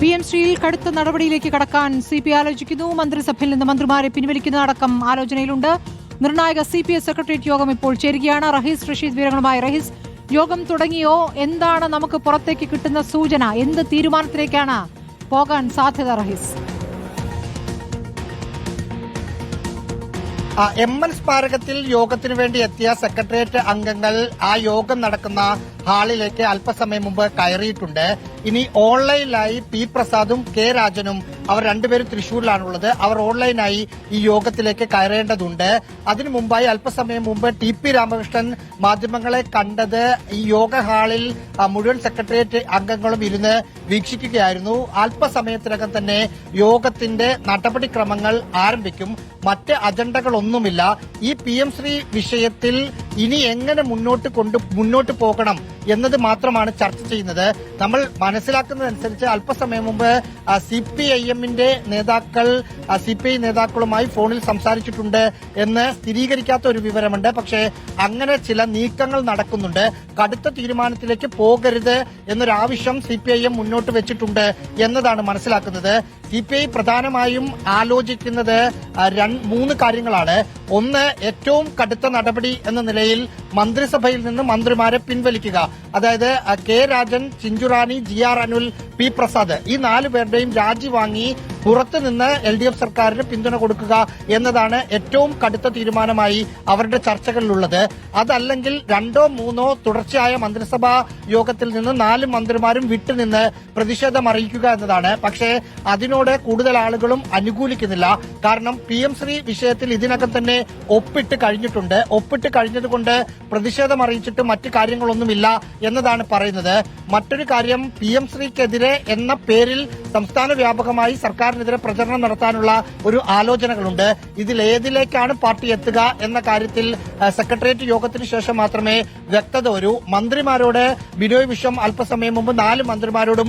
P M ശ്രീയിൽ കടുത്ത നടപടിയിലേക്ക് കടക്കാൻ സി പി ആലോചിക്കുന്നു. മന്ത്രിസഭയിൽ നിന്ന് മന്ത്രിമാരെ പിൻവലിക്കുന്നതടക്കം ആലോചനയിലുണ്ട്. നിർണായക സി പി എസ് സെക്രട്ടേറിയറ്റ് യോഗം ഇപ്പോൾ ചേരുകയാണ്. റഹീസ് റഷീദ് വിവരങ്ങളുമായി. റഹീസ് യോഗം തുടങ്ങിയോ? എന്താണ് നമുക്ക് പുറത്തേക്ക് കിട്ടുന്ന സൂചന? എന്ത് തീരുമാനത്തിലേക്കാണ് പോകാൻ സാധ്യത റഹീസ്? എം എൻ സ്മാരകത്തിൽ യോഗത്തിനു വേണ്ടി എത്തിയ സെക്രട്ടേറിയറ്റ് അംഗങ്ങൾ ആ യോഗം നടക്കുന്ന ഹാളിലേക്ക് അല്പസമയം മുമ്പ് കയറിയിട്ടുണ്ട്. ഇനി ഓൺലൈനിലായി പി പ്രസാദും കെ രാജനും അവർ രണ്ടുപേരും തൃശൂരിലാണുള്ളത് അവർ ഓൺലൈനായി ഈ യോഗത്തിലേക്ക് കയറേണ്ടതുണ്ട്. അതിനു മുമ്പായി അല്പസമയം മുമ്പ് ടി പി രാമകൃഷ്ണൻ മാധ്യമങ്ങളെ കണ്ടത് ഈ യോഗ ഹാളിൽ മുഴുവൻ സെക്രട്ടേറിയറ്റ് അംഗങ്ങളും ഇരുന്ന് വീക്ഷിക്കുകയായിരുന്നു. അല്പസമയത്തിനകം തന്നെ യോഗത്തിന്റെ നടപടിക്രമങ്ങൾ ആരംഭിക്കും. മറ്റ് അജണ്ടകളൊന്നുമില്ല. ഈ പി എം ശ്രീ വിഷയത്തിൽ ഇനി എങ്ങനെ മുന്നോട്ട് കൊണ്ട് മുന്നോട്ട് പോകണം എന്നത് മാത്രമാണ് ചർച്ച ചെയ്യുന്നത്. നമ്മൾ മനസ്സിലാക്കുന്നതനുസരിച്ച് അല്പസമയം മുമ്പ് സി പി ഐ എമ്മിന്റെ നേതാക്കൾ സി പി ഐ നേതാക്കളുമായി ഫോണിൽ സംസാരിച്ചിട്ടുണ്ട് എന്ന് സ്ഥിരീകരിക്കാത്ത ഒരു വിവരമുണ്ട്. പക്ഷേ അങ്ങനെ ചില നീക്കങ്ങൾ നടക്കുന്നുണ്ട്. കടുത്ത തീരുമാനത്തിലേക്ക് പോകരുത് എന്നൊരാവശ്യം സി പി ഐ എം മുന്നോട്ട് വെച്ചിട്ടുണ്ട് എന്നതാണ് മനസ്സിലാക്കുന്നത്. സി പി ഐ പ്രധാനമായും ആലോചിക്കുന്നത് മൂന്ന് കാര്യങ്ങളാണ്. ഒന്ന് ഏറ്റവും കടുത്ത നടപടി എന്ന നിലയിൽ മന്ത്രിസഭയിൽ നിന്ന് മന്ത്രിമാരെ പിൻവലിക്കുക. അതായത് K Rajan Chinchurani G R Anil P Prasad ഈ നാലു പേരുടെയും രാജി വാങ്ങി പുറത്തുനിന്ന് എൽ ഡി എഫ് സർക്കാരിന് പിന്തുണ കൊടുക്കുക എന്നതാണ് ഏറ്റവും കടുത്ത തീരുമാനമായി അവരുടെ ചർച്ചകളിലുള്ളത്. അതല്ലെങ്കിൽ രണ്ടോ മൂന്നോ തുടർച്ചയായ മന്ത്രിസഭാ യോഗത്തിൽ നിന്ന് നാല് മന്ത്രിമാരും വിട്ടുനിന്ന് പ്രതിഷേധം അറിയിക്കുക എന്നതാണ്. പക്ഷേ അതിനോട് കൂടുതൽ ആളുകളും അനുകൂലിക്കുന്നില്ല. കാരണം പി എം ശ്രീ വിഷയത്തിൽ ഇതിനകം തന്നെ ഒപ്പിട്ട് കഴിഞ്ഞിട്ടുണ്ട്. ഒപ്പിട്ട് കഴിഞ്ഞതുകൊണ്ട് പ്രതിഷേധം അറിയിച്ചിട്ട് മറ്റു കാര്യങ്ങളൊന്നുമില്ല എന്നതാണ് പറയുന്നത്. മറ്റൊരു കാര്യം പി എം ശ്രീക്കെതിരെ എന്ന പേരിൽ സംസ്ഥാന വ്യാപകമായി സർക്കാരിനെതിരെ പ്രചരണം നടത്താനുള്ള ഒരു ആലോചനകളുണ്ട്. ഇതിൽ ഏതിലേക്കാണ് പാർട്ടി എത്തുക എന്ന കാര്യത്തിൽ സെക്രട്ടേറിയറ്റ് യോഗത്തിന് ശേഷം മാത്രമേ വ്യക്തത വരൂ. മന്ത്രിമാരോട് ബിനോയ് വിശ്വം അല്പസമയം മുമ്പ് നാല് മന്ത്രിമാരോടും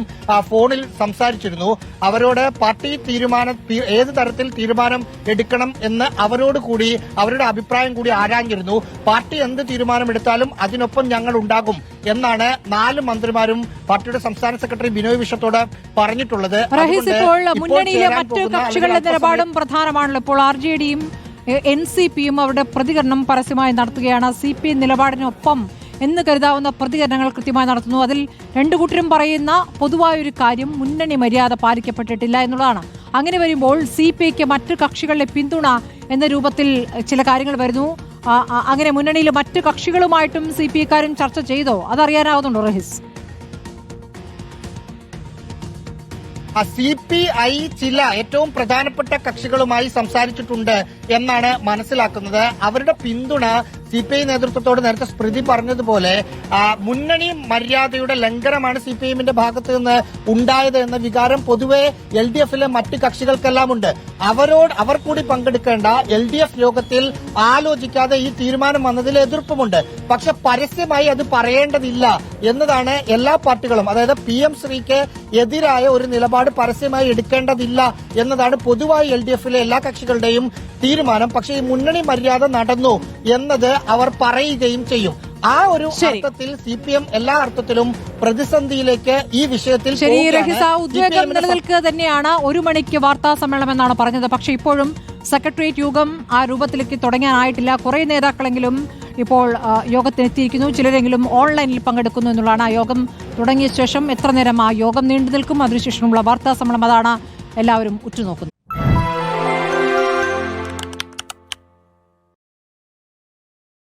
ഫോണിൽ സംസാരിച്ചിരുന്നു. അവരോട് പാർട്ടി തീരുമാനം ഏത് തരത്തിൽ തീരുമാനം എടുക്കണം എന്ന് അവരോട് കൂടി അവരുടെ അഭിപ്രായം കൂടി ആരാഞ്ഞിരുന്നു. പാർട്ടി എന്ത് തീരുമാനമെടുത്താലും അതിനൊപ്പം ഞങ്ങൾ ഉണ്ടാകും എന്നാണ് നാല് മന്ത്രിമാരും പാർട്ടിയുടെ സംസ്ഥാന സെക്രട്ടറി ബിനോയ് വിശ്വത്തോട് പറഞ്ഞിട്ടുള്ളത്. മുന്നണിയിലെ മറ്റു കക്ഷികളുടെ നിലപാടും പ്രധാനമാണല്ലോ. ഇപ്പോൾ ആർ ജെ ഡിയും എൻ സി പിയും അവരുടെ പ്രതികരണം പരസ്യമായി നടത്തുകയാണ്. സി പി നിലപാടിനൊപ്പം എന്ന് കരുതാവുന്ന പ്രതികരണങ്ങൾ കൃത്യമായി നടത്തുന്നു. അതിൽ രണ്ടു കൂട്ടരും പറയുന്ന പൊതുവായൊരു കാര്യം മുന്നണി മര്യാദ പാലിക്കപ്പെട്ടിട്ടില്ല എന്നുള്ളതാണ്. അങ്ങനെ വരുമ്പോൾ സി പി ഐക്ക് മറ്റ് കക്ഷികളുടെ പിന്തുണ എന്ന രൂപത്തിൽ ചില കാര്യങ്ങൾ വരുന്നു. അങ്ങനെ മുന്നണിയിൽ മറ്റു കക്ഷികളുമായിട്ടും സി പി ഐക്കാരും ചർച്ച ചെയ്തോ? അതറിയാനാവുന്നുണ്ടോ റഹീസ്? സി പി ഐ ചില ഏറ്റവും പ്രധാനപ്പെട്ട കക്ഷികളുമായി സംസാരിച്ചിട്ടുണ്ട് എന്നാണ് മനസ്സിലാക്കുന്നത്. അവരുടെ പിന്തുണ സി പി ഐ നേതൃത്വത്തോട് നേരത്തെ സ്മൃതി പറഞ്ഞതുപോലെ മുന്നണി മര്യാദയുടെ ലംഘനമാണ് സി പി എമ്മിന്റെ ഭാഗത്ത് നിന്ന് ഉണ്ടായത് എന്ന വികാരം പൊതുവെ എൽ ഡി എഫിലെ മറ്റ് കക്ഷികൾക്കെല്ലാം ഉണ്ട് അവരോട് അവർ കൂടി പങ്കെടുക്കേണ്ട എൽ ഡി എഫ് യോഗത്തിൽ ആലോചിക്കാതെ ഈ തീരുമാനം വന്നതിൽ എതിർപ്പുമുണ്ട്. പക്ഷെ പരസ്യമായി അത് പറയേണ്ടതില്ല എന്നതാണ് എല്ലാ പാർട്ടികളും. അതായത് പി എം ശ്രീക്ക് എതിരായ ഒരു നിലപാട് പരസ്യമായി എടുക്കേണ്ടതില്ല എന്നതാണ് പൊതുവായി എൽ ഡി എഫിലെ എല്ലാ കക്ഷികളുടെയും തീരുമാനം. പക്ഷേ ഈ മുന്നണി മര്യാദ നടന്നു എന്നത് അവർ പറയുകയും ചെയ്യും. ആ ഒരു അർത്ഥത്തിൽ സി പി എം എല്ലാ അർത്ഥത്തിലും പ്രതിസന്ധിയിലേക്ക് ഈ വിഷയത്തിൽ ശരി. രഹിസ ഉദ്വേഗം നിലനിൽക്കുക തന്നെയാണ് ഒരു മണിക്ക് വാർത്താ സമ്മേളനം എന്നാണ് പറഞ്ഞത്. പക്ഷേ ഇപ്പോഴും സെക്രട്ടേറിയറ്റ് യോഗം ആ രൂപത്തിലേക്ക് തുടങ്ങാനായിട്ടില്ല. കുറെ നേതാക്കളെങ്കിലും ഇപ്പോൾ യോഗത്തിനെത്തിയിരിക്കുന്നു. ചിലരെങ്കിലും ഓൺലൈനിൽ പങ്കെടുക്കുന്നു എന്നുള്ളതാണ് ആ യോഗം. തുടങ്ങിയ ശേഷം എത്ര നേരം ആ യോഗം നീണ്ടു നിൽക്കും? അതിനുശേഷമുള്ള വാർത്താ സമ്മേളനം അതാണ് എല്ലാവരും ഉറ്റുനോക്കുന്നത്.